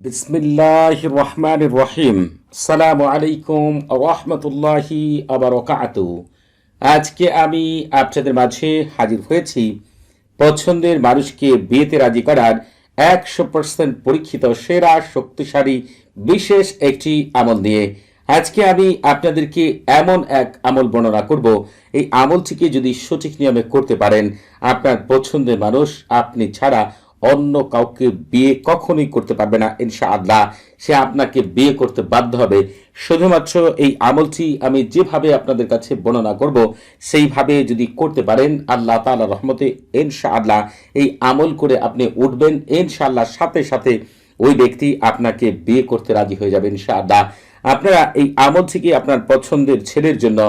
বিসমিল্লাহ রহমান রহিম। সালামু আলাইকুম রহমতুল্লাহি আবরকাত আজকে আমি আপনাদের মাঝে হাজির হয়েছি পছন্দের মানুষকে বিয়েতে রাজি করার একশো পার্সেন্ট পরীক্ষিত, সেরা, শক্তিশালী, বিশেষ একটি আমল নিয়ে। আজকে আমি আপনাদেরকে এমন এক আমল বর্ণনা করব। এই আমলটিকে যদি সঠিক নিয়মে করতে পারেন, আপনার পছন্দের মানুষ, আপনি ছাড়া অন্য কাউকে বিয়ে কখনোই করতে পারবে না ইনশা আল্লাহ সে আপনাকে বিয়ে করতে বাধ্য হবে। শুধুমাত্র এই আমলটি আমি যেভাবে আপনাদের কাছে বর্ণনা করব, সেইভাবে যদি করতে পারেন, আল্লাহ তাআলা রহমতে ইনশাআল্লাহ এই আমল করে আপনি উঠবেন। ইনশাআল্লাহ সাথে সাথে ওই ব্যক্তি আপনাকে বিয়ে করতে রাজি হয়ে যাবে, ইনশাআল্লাহ। আপনারা এই আমল থেকে আপনার পছন্দের ছেলের জন্য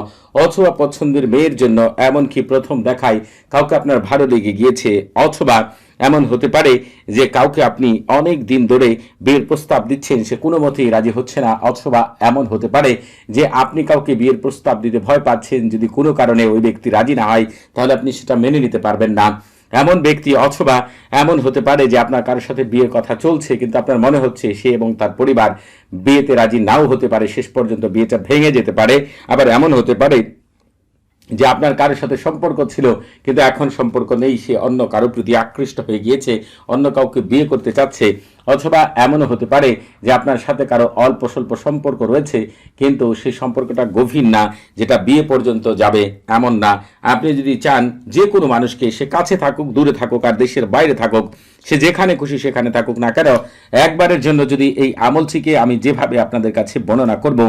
অথবা পছন্দের মেয়ের জন্য, এমনকি প্রথম দেখায় কাউকে আপনার ভালো লেগে গিয়েছে, অথবা এমন হতে পারে যে কাউকে আপনি অনেক দিন ধরে বিয়ের প্রস্তাব দিচ্ছেন, সে কোনো মতেই রাজি হচ্ছে না, অথবা এমন হতে পারে যে আপনি কাউকে বিয়ের প্রস্তাব দিতে ভয় পাচ্ছেন, যদি কোনো কারণে ওই ব্যক্তি রাজি না হয়, তাহলে আপনি সেটা মেনে নিতে পারবেন না। এমন ব্যক্তি অথবা এমন হতে পারে যে আপনার কারোর সাথে বিয়ের কথা চলছে, কিন্তু আপনার মনে হচ্ছে সে এবং তার পরিবার বিয়েতে রাজি নাও হতে পারে, শেষ পর্যন্ত বিয়েটা ভেঙে যেতে পারে। আবার এমন হতে পারে যে আপনার কারোর সাথে সম্পর্ক ছিল, কিন্তু এখন সম্পর্ক নেই, সে অন্য কারও প্রতি আকৃষ্ট হয়ে গিয়েছে, অন্য কাউকে বিয়ে করতে চাচ্ছে, অথবা এমনও হতে পারে যে আপনার সাথে কারও অল্প স্বল্প সম্পর্ক রয়েছে, কিন্তু সেই সম্পর্কটা গভীর না, যেটা বিয়ে পর্যন্ত যাবে এমন না। আপনি যদি চান যে কোনো মানুষকে সে কাছে থাকুক, দূরে থাকুক আর দেশের বাইরে থাকুক, সে যেখানে খুশি সেখানে থাকুক না কেন, একবারের জন্য যদি এই আমলটিকে আমি যেভাবে আপনাদের কাছে বর্ণনা করব,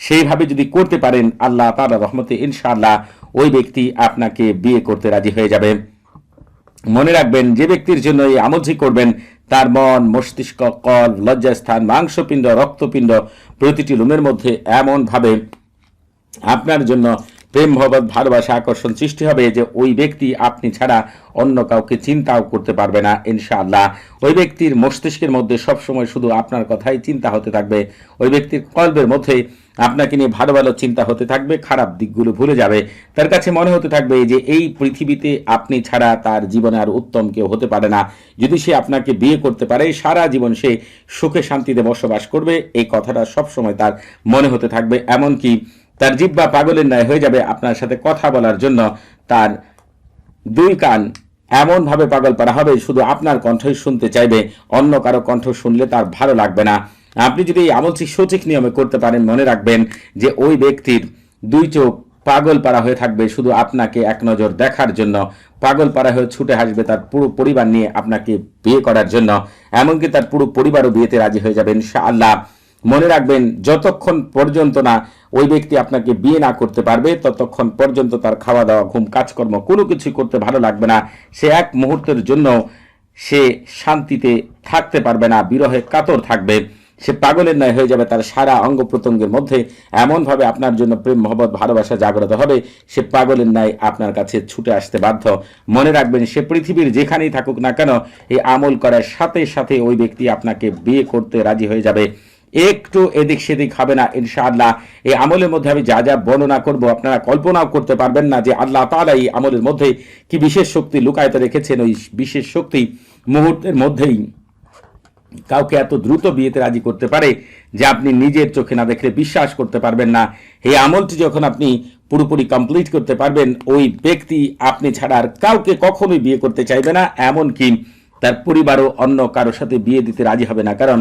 সেইভাবে যদি করতে পারেন, আল্লাহ তালা রহমতে ইনশাআল্লাহ ওই ব্যক্তি আপনাকে বিয়ে করতে রাজি হয়ে যাবে। মনে রাখবেন, যে ব্যক্তির জন্য এই আমলটি করবেন, তার মন, মস্তিষ্ক, কল, লজ্জাস্থান, মাংসপিণ্ড, রক্তপিণ্ড প্রতিটি রুমের মধ্যে এমনভাবে আপনার জন্য প্রেম, মহব্বত, ভালোবাসা, আকর্ষণ সৃষ্টি হবে যে ওই ব্যক্তি আপনি ছাড়া অন্য কাউকে চিন্তাও করতে পারবে না, ইনশাআল্লাহ। ওই ব্যক্তির মস্তিষ্কের মধ্যে সবসময় শুধু আপনার কথাই চিন্তা হতে থাকবে। ওই ব্যক্তির কল্পের মধ্যে আপনাকে নিয়ে ভালো ভালো চিন্তা হতে থাকবে, খারাপ দিকগুলো ভুলে যাবে। তার কাছে মনে হতে থাকবে যে এই পৃথিবীতে আপনি ছাড়া তার জীবনে আর উত্তম কেউ হতে পারে না। যদি সে আপনাকে বিয়ে করতে পারে, সারা জীবন সে সুখে শান্তিতে বসবাস করবে, এই কথাটা সবসময় তার মনে হতে থাকবে। এমনকি তার জিব্বা পাগলের ন্যায় হয়ে যাবে আপনার সাথে কথা বলার জন্য। তার দুই কান এমনভাবে পাগল করা হবে, শুধু আপনার কণ্ঠই শুনতে চাইবে, অন্য কারও কণ্ঠ শুনলে তার ভালো লাগবে না। আপনি যদি এই আমলটি সঠিক নিয়মে করতে পারেন, মনে রাখবেন যে ওই ব্যক্তির দুই চোখ পাগল পাড়া হয়ে থাকবে, শুধু আপনাকে এক নজর দেখার জন্য। পাগল পাড়া হয়ে ছুটে আসবে তার পুরো পরিবার নিয়ে আপনাকে বিয়ে করার জন্য। এমনকি তার পুরো পরিবারও বিয়েতে রাজি হয়ে যাবেন আল্লাহ মনে রাখবেন, যতক্ষণ পর্যন্ত না ওই ব্যক্তি আপনাকে বিয়ে না করতে পারবে, ততক্ষণ পর্যন্ত তার খাওয়া দাওয়া ঘুম, কাজকর্ম কোনো কিছু করতে ভালো লাগবে না। সে এক মুহূর্তের জন্য সে শান্তিতে থাকতে পারবে না, বিরহে কাতর থাকবে। সে পাগলের ন্যায় হয়ে যাবে তার সারা অঙ্গ প্রত্যঙ্গের মধ্যে। এমনভাবে আপনার জন্য প্রেম, মহব্বত, ভালোবাসা জাগ্রত হবে, সে পাগলের ন্যায় আপনার কাছে ছুটে আসতে বাধ্য। মনে রাখবেন, সে পৃথিবীর যেখানেই থাকুক না কেন, এই আমল করার সাথে সাথে ওই ব্যক্তি আপনাকে বিয়ে করতে রাজি হয়ে যাবে। একটু এদিক সেদিক হবে না, ইনশাআল্লাহ। এই আমলের মধ্যে আমি যা যা বর্ণনা করব, আপনারা কল্পনাও করতে পারবেন না যে আল্লাহ তাআলা এই আমলের মধ্যে কি বিশেষ শক্তি লুকায়িত রেখেছেন। ওই বিশেষ শক্তি মুহূর্তের মধ্যেই কাউকে এত দ্রুত বিয়েতে রাজি করতে পারে যে আপনি নিজের চোখে না দেখলে বিশ্বাস করতে পারবেন না। এই আমলটি যখন আপনি পুরোপুরি কমপ্লিট করতে পারবেন, ওই ব্যক্তি আপনি ছাড়া আর কাউকে কখনোই বিয়ে করতে চাইবে না, এমনকি তার পরিবারও অন্য কারোর সাথে বিয়ে দিতে রাজি হবে না। কারণ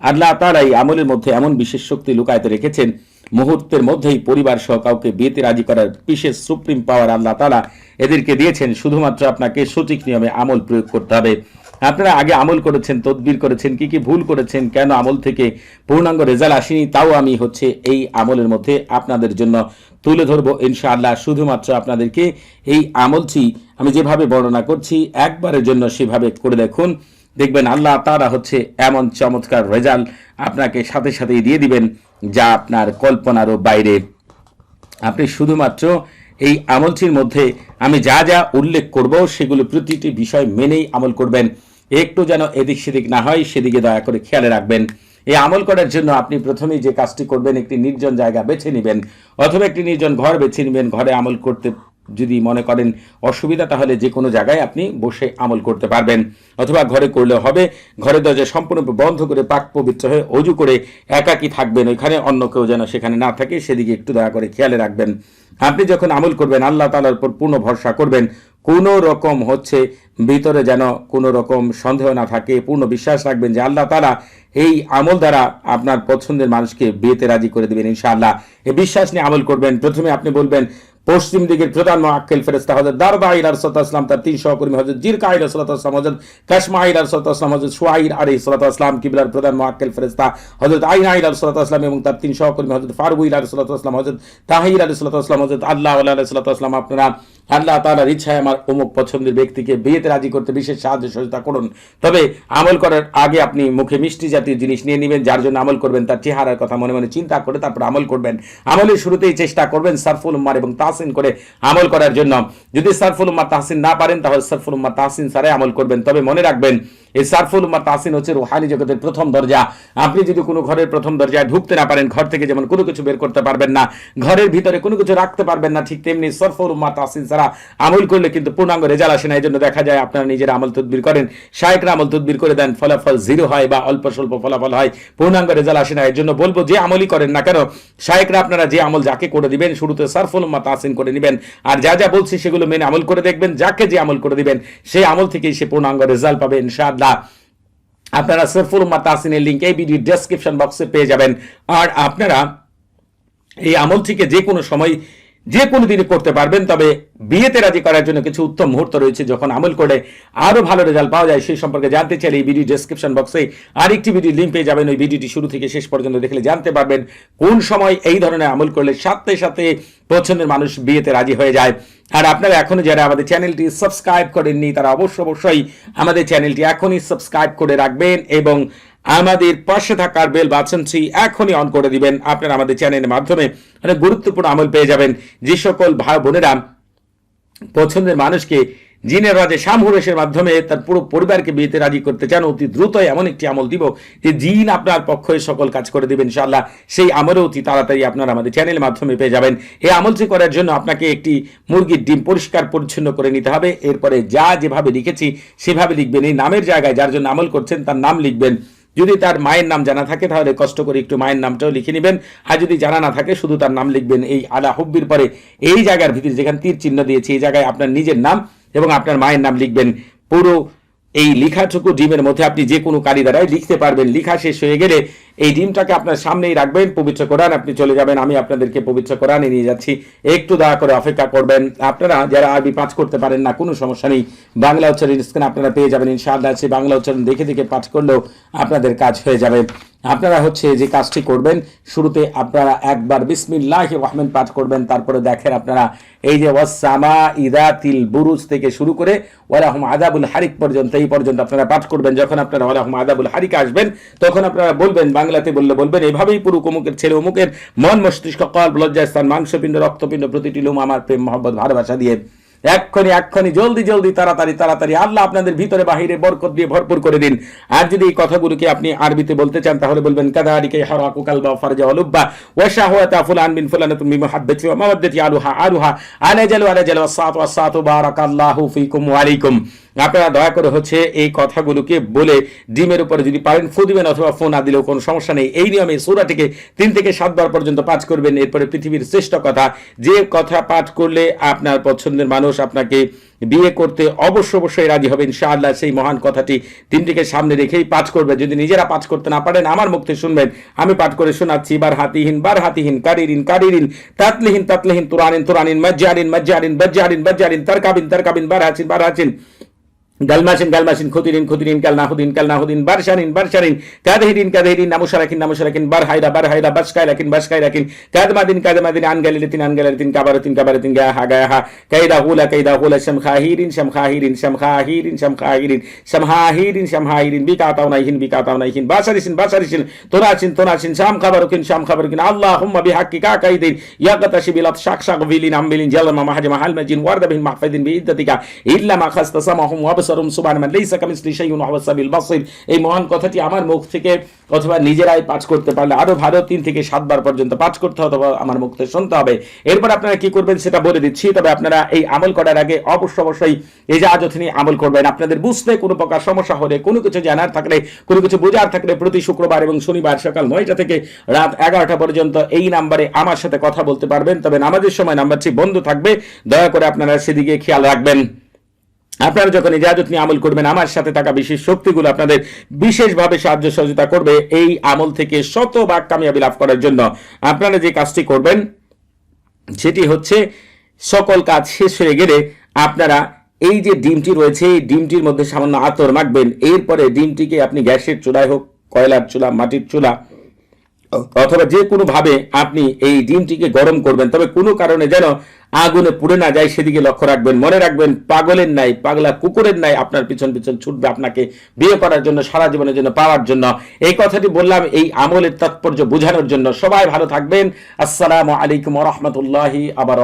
আল্লাহ তারা এই আমলের মধ্যে এমন বিশেষ শক্তি লুকায়িত রেখেছেন, মুহূর্তের মধ্যেই পরিবার সহ কাউকে বিয়েতে রাজি করার বিশেষ সুপ্রিম পাওয়ার আল্লাহ তালা এদেরকে দিয়েছেন, শুধুমাত্র আপনাকে সঠিক নিয়মে আমল প্রয়োগ করতে হবে। আপনারা আগে আমল করেছেন, তদবির করেছেন, কি কি ভুল করেছেন, কেন আমল থেকে পূর্ণাঙ্গ রেজাল্ট আসেনি, তাও আমি হচ্ছে এই আমলের মধ্যে আপনাদের জন্য তুলে ধরবো ইনশাআল্লাহ। শুধুমাত্র আপনাদেরকে এই আমলটি আমি যেভাবে বর্ণনা করছি, একবারের জন্য সেভাবে করে দেখুন। দেখবেন আল্লাহ তারা হচ্ছে এমন চমৎকার রেজাল্ট আপনাকে সাথে সাথেই দিয়ে দিবেন, যা আপনার কল্পনারও বাইরে। আপনি শুধুমাত্র এই আমলটির মধ্যে আমি যা যা উল্লেখ করব, সেগুলো প্রতিটি বিষয় মেনেই আমল করবেন। একটু যেন এদিক সেদিক না হয়, সেদিকে দয়া করে খেয়ালে রাখবেন। এই আমল করার জন্য আপনি প্রথমেই যে কাজটি করবেন, একটি নির্জন জায়গা বেছে নেবেন, অথবা একটি নির্জন ঘর বেছে নেবেন, ঘরে আমল করতে যদি মনে করেন অসুবিধা, তাহলে যে কোনো জায়গায় আপনি বসে আমল করতে পারবেন। অথবা ঘরে করলে হবে। ঘরের দরজা সম্পূর্ণ বন্ধ করে পাক পবিত্র হয়ে অজু করে একাকি থাকবেন। ওইখানে অন্য কেউ যেন সেখানে না থাকে, সেদিকে একটু দয়া করে খেয়ালে রাখবেন। আপনি যখন আমল করবেন, আল্লাহ তালার উপর পূর্ণ ভরসা করবেন। কোনো রকম হচ্ছে ভিতরে যেন কোনো রকম সন্দেহ না থাকে। পূর্ণ বিশ্বাস রাখবেন যে আল্লাহ তালা এই আমল দ্বারা আপনার পছন্দের মানুষকে বিয়েতে রাজি করে দেবেন ইনশাআল্লাহ। এই বিশ্বাস নিয়ে আমল করবেন। প্রথমে আপনি বলবেন পশ্চিম দিকের প্রধান আক্কেল ফেরেস্তা হজরত দারদা আইলার সাল্লাম তার তিন সহকর্মী হজরত জিরকা আইলার সাল্লাম হজরত কাশমা আইলার সাল্লাম হজরত সুয়াইর আলী সাল্লাম কিবলার প্রধান আক্কেল ফেরেস্তা হজরত আইনা আইলার সাল্লাম এবং তার তিন সহকর্মী হজরত ফারুক ইলার সাল্লাম হজরত তাহির আলী সাল্লাম হজরত আল্লাহ আল্লাহ সাল্লাম আপনারা আল্লাহ তালার ইচ্ছায় আমার অমুক পছন্দের ব্যক্তিকে বিয়েতে রাজি করতে বিশেষ সাহায্য সহযোগিতা করুন। তবে আমল করার আগে আপনি মুখে মিষ্টি জাতীয় জিনিস নিয়ে নেবেন, যার জন্য আমল করবেন তার চেহারার কথা মনে মনে চিন্তা করে তারপর আমল করবেন। আমলের শুরুতেই চেষ্টা করবেন সারফুল উম্মার এবং তাহসিন করে আমল করার জন্য। যদি সারফুল উম্মার তাহসিন না পারেন, তাহলে সারফুল উম্মার তাহসিন সারাই আমল করবেন। তবে মনে রাখবেন, এই সারফুল উম্মার তাহসিন হচ্ছে রুহানি জগতের প্রথম দরজা। আপনি যদি কোনো ঘরের প্রথম দরজায় ঢুকতে না পারেন, ঘর থেকে যেমন কোনো কিছু বের করতে পারবেন না, ঘরের ভিতরে কোনো কিছু রাখতে পারবেন না, ঠিক তেমনি সরফুল উম্মার তাহসিন ছাড়া আমল করলে কিন্তু পূর্ণাঙ্গ রেজাল্ট আসে না। এই জন্য দেখা যায় আপনারা নিজের আমল তদবির করেন শায়করা আমল তদবির করে দেন, ফলাফল জিরো হয় বা অল্প স্বল্প ফলাফল হয়, পূর্ণাঙ্গ রেজাল্ট আসে না। এর জন্য বলব, যে আমলই করেন না কেন শায়করা আপনারা যে আমল যাকে করে দিবেন, শুরুতে সারফুল উম্মা তাহসিন করে নেবেন। আর যা যা বলছি সেগুলো মেনে আমল করে দেখবেন। যাকে যে আমল করে দিবেন সেই আমল থেকেই সে পূর্ণাঙ্গ রেজাল্ট পাবে, ইনশাআল্লাহ। আপনারা সরফুল উম্মা তাহসিনের লিঙ্ক এই ভিডিও ডেসক্রিপশন বক্সে পেয়ে যাবেন। আর আপনারা এই আমল থেকে যে কোনো সময় যে কোনো দিনে করতে পারবেন, তবে বিয়েতে রাজি করার জন্য কিছু উত্তম মুহূর্ত রয়েছে যখন আমল করে আরও ভালো রেজাল্ট পাওয়া যায়। সেই সম্পর্কে জানতে চাইলে এই ভিডিও ডেসক্রিপশন বক্সে আরেকটি ভিডিও লিঙ্ক পেয়ে যাবেন। ওই ভিডিওটি শুরু থেকে শেষ পর্যন্ত দেখলে জানতে পারবেন কোন সময় এই ধরনের আমল করলে সাথে সাথে পছন্দের মানুষ বিয়েতে রাজি হয়ে যায়। আর আপনারা এখনও যারা আমাদের চ্যানেলটি সাবস্ক্রাইব করেননি, তারা অবশ্য অবশ্যই আমাদের চ্যানেলটি এখনই সাবস্ক্রাইব করে রাখবেন এবং আমাদের পাশে থাকার বেল বাটনটি এখনই অন করে দিবেন। আপনারা আমাদের চ্যানেলের মাধ্যমে অনেক গুরুত্বপূর্ণ আমল পেয়ে যাবেন। যে সকল ভাই বোনেরা পছন্দের মানুষকে জিনের রাজে সামহুরেশের মাধ্যমে তার পুরো পরিবারকে বিয়েতে রাজি করতে চান, অতি দ্রুত এমন একটি আমল দিব যে জিন আপনার পক্ষে সকল কাজ করে দেবেন ইনশাআল্লাহ। সেই আমলও অতি তাড়াতাড়ি আপনারা আমাদের চ্যানেলের মাধ্যমে পেয়ে যাবেন। এই আমলটি করার জন্য আপনাকে একটি মুরগির ডিম পরিষ্কার পরিচ্ছন্ন করে নিতে হবে। এরপরে যা যেভাবে লিখেছি সেভাবে লিখবেন। এই নামের জায়গায় যার জন্য আমল করছেন তার নাম লিখবেন। যদি তার মায়ের নাম জানা থাকে, তাহলে কষ্ট করে একটু মায়ের নামটাও লিখে নেবেন। আর যদি জানা না থাকে, শুধু তার নাম লিখবেন এই আলা হব্বির পরে। এই জায়গার ভিতরে যেখানে তীর চিহ্ন দিয়েছে, এই জায়গায় আপনার নিজের নাম এবং আপনার মায়ের নাম লিখবেন। পুরো এই লিখাটুকু ডিমের মধ্যে আপনি যে কোনো কারি দ্বারাই লিখতে পারবেন। লিখা শেষ হয়ে গেলে এই ডিমটাকে আপনার সামনেই রাখবেন। পবিত্র কোরআন, আপনি চলে যাবেন। আমি আপনাদেরকে পবিত্র কোরআনে নিয়ে যাচ্ছি। একটু দয়া করে অপেক্ষা করবেন। আপনারা যারা আরবি পাঠ করতে পারেন না, কোনো সমস্যা নেই। বাংলা উচ্চারণ স্ক্রিন আপনারা পেয়ে যাবেন। ইনশাআল্লাহ সেই বাংলা উচ্চারণ দেখে দেখে পাঠ করলেও আপনাদের কাজ হয়ে যাবে। আপনারা হচ্ছে যে কাজটি করবেন, শুরুতে আপনারা একবার বিসমিল্লাহ রহমান পাঠ করবেন, তারপরে দেখেন আপনারা এই যে ওয়াসামা ইদাতিল বুরুজ থেকে শুরু করে ওয়ালাহম আদাবুল হারিক পর্যন্ত, এই পর্যন্ত আপনারা পাঠ করবেন। যখন আপনারা ওয়ালাহম আদাবুল হারিক আসবেন, তখন আপনারা বলবেন, বাংলাতে বললে বলবেন, এভাবেই পুরো অমুকের ছেলে অমুকের মন মস্তিষ্ক কল লজ্জাস্থান, মাংসপিণ্ড, রক্তপিণ্ড, প্রতিটি লুম আমার প্রেম, মহব্বত, ভালোবাসা দিয়ে এক্ষণি এক্ষণি জলদি জলদি, তাড়াতাড়ি তাড়াতাড়ি। আল্লাহ আপনাদের ভিতরে বাহিরে বরকত দিয়ে ভরপুর করে দিন। আর যদি এই কথাগুলোকে আপনি আরবিতে বলতে চান, তাহলে বলবেন কাদারিকে হারাকু কালবা ফারজা অলুব্বা ওয়াশা হুয়াতা ফুলান বিন ফুলানা তুমি মুহাব্বতি ওয়া মাওয়াদ্দাতি আলুহা আলুহা আলাজালু আলাজালু ওয়াসাতু বারাকাল্লাহু ফিকুম ওয়া আলাইকুম। আপনারা দয়া করে হচ্ছে এই কথাগুলোকে বলে ডিমের উপরে যদি পারেন ফু দিবেন অথবা ফোন না দিলেও কোনো সমস্যা নেই। এই নিয়মে সুরাটিকে তিন থেকে সাতবার পর্যন্ত পাঠ করবেন। এরপরে পৃথিবীর শ্রেষ্ঠ কথা, যে কথা পাঠ করলে আপনার পছন্দের মানুষ আপনাকে বিয়ে করতে অবশ্য অবশ্যই রাজি হবে। ইনশাআল্লাহ সেই মহান কথাটি তিনটিকে সামনে রেখেই পাঠ করবে। যদি নিজেরা পাঠ করতে না পারেন, আমার মুক্তি শুনবেন। আমি পাঠ করে শোনাচ্ছি, বার হাতিহীন বার হাতিহীন, কারিরিন কারিরিন, তাতলিহীন তাতলিহীন, তুরানিন তুরানিন, মজ্জারিন মজ্জারিন, বজ্জারিন বজ্জারিন, তারকাবিন তারকাবিন বার হাসিন বার হাচিন গালমাসিন গালমাসিন খুদিরিন খুদিরিন কাল নাহুদিন কাল নাহুদিন বারশারিন বারশারিন কাদহিরিন কাদহিরিন নামুশারাকিন নামুশারাকিন বার হাইরা বার হাইরা বাসকাই রাকিন বাসকাই রাকিন কাদমাদিন কাদমাদিন আনগালিলিতিন আনগালিলিতিন কাবারাতিন কাবারাতিন গা হা গা হা কাইদা হুলা কাইদা হুলা শামখাহিরিন শামখাহিরিন শামখাহিরিন শামখাহিরিন শামহাহিরিন শামহাহিরিন বিকাতাউনাইহিন বিকাতাউনাইহিন বাসারিসিন বাসারিসিন তোনাসিন তোনাসিন শাম খাবারুকিন শাম খাবারুকিন আল্লাহুম্মা বিহাক্কি কাকাইদিন ইয়াকাতাশি বিলাত শাক শাক বিলিন আমবিলিন জালামা মাহাজমা হালমাজিন ওয়ারদাবিন মাহফাদিন বিইদ্দাতিকা ইল্লা মা খাস্তাসামাহুম ওয়াবস বাসারুম সুবহানামান লাইসা কামিসলি শাইউন ওয়া সামিউল বাসীর। এই মহান কথাটি আমার মুখ থেকে অথবা নিজেরাই পাঠ করতে পারলে আরও ভালো তিন থেকে সাতবার পর্যন্ত পাঠ করতে অথবা আমার মুখ থেকে শুনতে হবে। এরপর আপনারা কি করবেন সেটা বলে দিচ্ছি, তবে আপনারা এই আমল করার আগে অবশ্য অবশ্যই এই জাহাজত নিয়ে আমল করবেন। আপনাদের বুঝতে কোনো প্রকার সমস্যা হলে, কোনো কিছু জানার থাকলে, কোনো কিছু বোঝার থাকলে প্রতি শুক্রবার এবং শনিবার সকাল নয়টা থেকে রাত এগারোটা পর্যন্ত এই নাম্বারে আমার সাথে কথা বলতে পারবেন। তবে নামাজের সময় নাম্বারটি বন্ধ থাকবে, দয়া করে আপনারা সেদিকে খেয়াল রাখবেন। আপনারা যখন ইজাজত নিয়ে আমল করবেন, আমার সাথে থাকা বিশেষ শক্তিগুলো আপনাদের বিশেষভাবে সাহায্য সহযোগিতা করবে এই আমল থেকে শত শতভাগ কামিয়াবি লাভ করার জন্য। আপনারা যে কাজটি করবেন, সেটি হচ্ছে সকল কাজ শেষ হয়ে গেলে আপনারা এই যে ডিমটি রয়েছে, এই ডিমটির মধ্যে সামান্য আতর মাখবেন। এরপরে ডিমটিকে আপনি গ্যাসের চুলায় হোক, কয়লার চুলা, মাটির চুলা অথবা যে কোনো ভাবে আপনি এই ডিমটিকে গরম করবেন, তবে কোনো কারণে যেন আগুনে পুড়ে না যায় সেদিকে লক্ষ্য রাখবেন। মনে রাখবেন, পাগলের নাই পাগলা কুকুরের নাই আপনার পিছন পিছন ছুটবে আপনাকে বিয়ে করার জন্য, সারা জীবনের জন্য, পাওয়ার জন্য। এই কথাটি বললাম এই আমলের তাৎপর্য বোঝানোর জন্য। সবাই ভালো থাকবেন। আসসালামু আলাইকুম রহমতুল্লাহি আবার